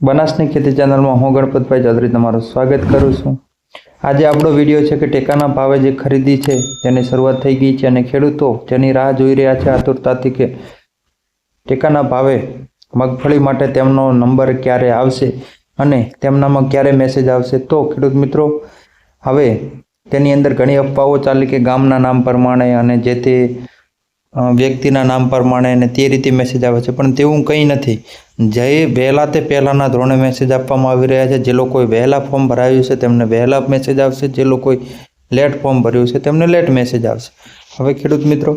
બનાસની ખેતી ચેનલમાં હું ગણપતભાઈ ચૌધરી તમારું સ્વાગત કરું છું. આજે આપણો વીડિયો છે કે ટેકાના ભાવે જે ખરીદી છે તેની શરૂઆત થઈ ગઈ છે અને ખેડૂતો જેની રાહ જોઈ રહ્યા છે આતુરતાથી કે ટેકાના ભાવે મગફળી માટે તેમનો નંબર ક્યારે આવશે અને તેમનામાં ક્યારે મેસેજ આવશે. તો ખેડૂત મિત્રો, હવે તેની અંદર ઘણી અફવાઓ ચાલી કે ગામના નામ પ્રમાણે અને જે તે વ્યક્તિના નામ પ્રમાણે અને તે રીતે મેસેજ આવે છે. પણ તેવું કંઈ નથી. જે વહેલા તે પહેલાંના ધોરણે મેસેજ આપવામાં આવી રહ્યા છે, જે લોકોએ વહેલા ફોર્મ ભરાવ્યું છે, તેમને વહેલા મેસેજ આવશે. જે લોકોએ લેટ ફોર્મ ભર્યું છે, તેમને લેટ મેસેજ આવશે. હવે ખેડૂત મિત્રો,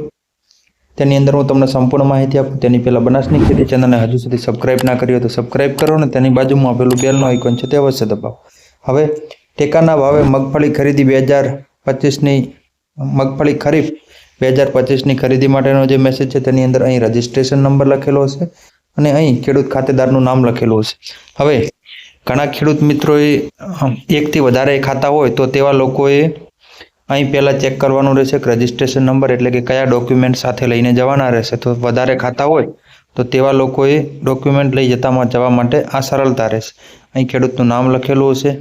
તેની અંદર હું તમને સંપૂર્ણ માહિતી આપું. તેની પહેલાં બનાસની ખેતી ચેનલને હજુ સુધી સબસ્ક્રાઇબ ના કરી હોય તો સબસ્ક્રાઇબ કરો ને તેની બાજુમાં આપેલું બેલનો આઇકોન છે તે અવશ્ય દબાવો. હવે ટેકાના ભાવે મગફળી ખરીદી બે હજાર પચીસની મગફળી ખરીફ બે હજાર પચીસની ખરીદી માટેનો જે મેસેજ છે તેની અંદર અહીં રજિસ્ટ્રેશન નંબર લખેલો હશે અને અહીં ખેડૂત ખાતેદારનું નામ લખેલું હશે. હવે ઘણા ખેડૂત મિત્રોએ એકથી વધારે ખાતા હોય તો તેવા લોકોએ અહીં પહેલાં ચેક કરવાનું રહેશે કે રજિસ્ટ્રેશન નંબર એટલે કે કયા ડોક્યુમેન્ટ સાથે લઈને જવાના રહેશે. તો વધારે ખાતા હોય તો તેવા લોકોએ ડોક્યુમેન્ટ લઈ જતામાં જવા માટે આ સરળતા રહેશે. અહીં ખેડૂતનું નામ લખેલું હશે.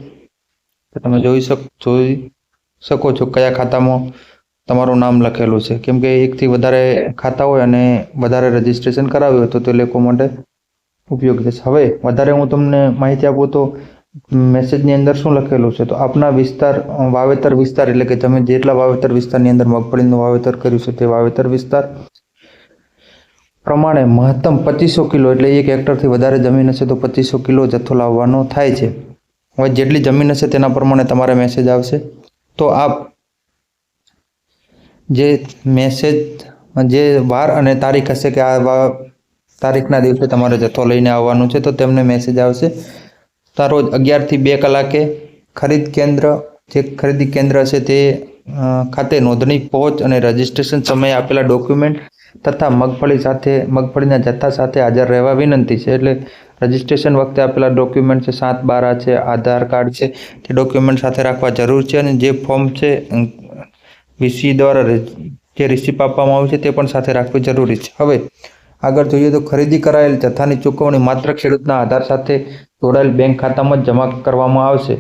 તમે જોઈ શક, જોઈ શકો છો કયા ખાતામાં તમારું નામ લખેલું છે. કેમ કે એકથી વધારે ખાતા હોય અને વધારે રજિસ્ટ્રેશન કરાવ્યું હોય તો તે લોકો માટે ઉપયોગી થશે હવે વધારે હું તમને માહિતી આપું તો મેસેજની અંદર શું લખેલું છે? તો આપના વિસ્તાર, વાવેતર વિસ્તાર એટલે કે તમે જેટલા વાવેતર વિસ્તારની અંદર મગફળીનું વાવેતર કર્યું છે તે વાવેતર વિસ્તાર પ્રમાણે મહત્તમ પચીસો કિલો એટલે એક હેક્ટરથી વધારે જમીન હશે તો પચીસો કિલો જથ્થો લાવવાનો થાય છે. હવે જેટલી જમીન હશે તેના પ્રમાણે તમારે મેસેજ આવશે. તો આપ જે મેસેજ જે વાર અને તારીખ હશે કે આ તારીખના દિવસે તમારે જથ્થો લઈને આવવાનું છે, તો તેમને મેસેજ આવશે. તો અગિયારથી બે કલાકે ખરીદ કેન્દ્ર, જે ખરીદી કેન્દ્ર છે તે ખાતે નોંધણી પહોંચ અને રજિસ્ટ્રેશન સમયે આપેલા ડોક્યુમેન્ટ તથા મગફળી સાથે, મગફળીના જથ્થા સાથે હાજર રહેવા વિનંતી છે. એટલે રજિસ્ટ્રેશન વખતે આપેલા ડોક્યુમેન્ટ છે, સાત બારા છે, આધાર કાર્ડ છે, તે ડોક્યુમેન્ટ સાથે રાખવા જરૂર છે અને જે ફોર્મ છે વીસી દ્વારા જે રિસિપ આપવામાં આવે છે તે પણ સાથે રાખવી જરૂરી છે. હવે આગળ જોઈએ તો ખરીદી કરાયેલ જથ્થાની ચૂકવણી માત્ર ખેડૂતના આધાર સાથે જોડાયેલ બેંક ખાતામાં જ જમા કરવામાં આવશે.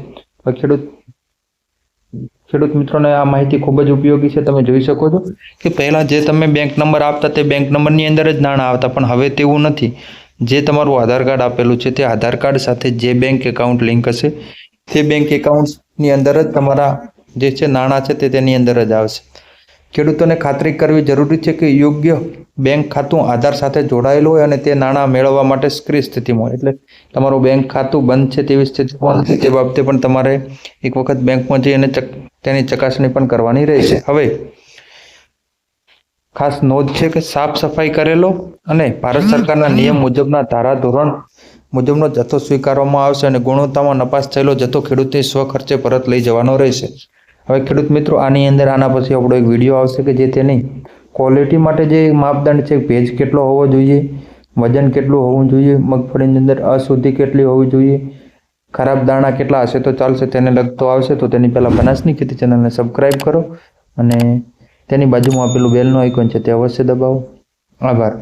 ખેડૂત ખેડૂત મિત્રોને આ માહિતી ખૂબ જ ઉપયોગી છે. તમે જોઈ શકો છો કે પહેલાં જે તમે બેંક નંબર આપતા તે બેંક નંબરની અંદર જ નાણાં આવતા, પણ હવે તેવું નથી. જે તમારું આધાર કાર્ડ આપેલું છે તે આધાર કાર્ડ સાથે જે બેંક એકાઉન્ટ લિંક હશે, તે બેંક એકાઉન્ટની અંદર જ તમારા જે છે, નાણાં છે, તે તેની અંદર જ આવશે ખેડૂતોને ખાતરી કરવી જરૂરી છે કે યોગ્ય બેંક ખાતું આધાર સાથે જોડાયેલું હોય અને તે નાણાં મેળવવા માટે સ્ક્રીન સ્થિતિમાં એટલે તમારું બેંક ખાતું બંધ છે તેવી સ્થિતિમાં તે બાબતે પણ તમારે એક વખત બેંકમાં જઈ અને તેની ચકાસણી પણ કરવાની રહેશે. હવે, ખાસ નોંધ છે કે સાફ સફાઈ કરેલો અને ભારત સરકારના નિયમ મુજબના ધારા ધોરણ મુજબનો જથ્થો સ્વીકારવામાં આવશે અને ગુણવત્તામાં નપાસ થયેલો જથ્થો ખેડૂતની સ્વખર્ચે પરત લઈ જવાનો રહેશે. હવે ખેડૂત મિત્રો, આની અંદર આના પછી આપણો એક વીડિયો આવશે કે જે તેની ક્વોલિટી માટે જે માપદંડ છે, ભેજ કેટલો હોવો જોઈએ, વજન કેટલું હોવું જોઈએ, મગફળીની અંદર અશુદ્ધિ કેટલી હોવી જોઈએ, ખરાબ દાણા કેટલા હશે તો ચાલશે, તેને લગતો આવશે, તો તેની પહેલાં બનાસની ખેતી ચેનલને સબસ્ક્રાઈબ કરો અને તેની બાજુમાં આપેલું બેલનું આઇકોન છે, તે અવશ્ય દબાવો. આભાર.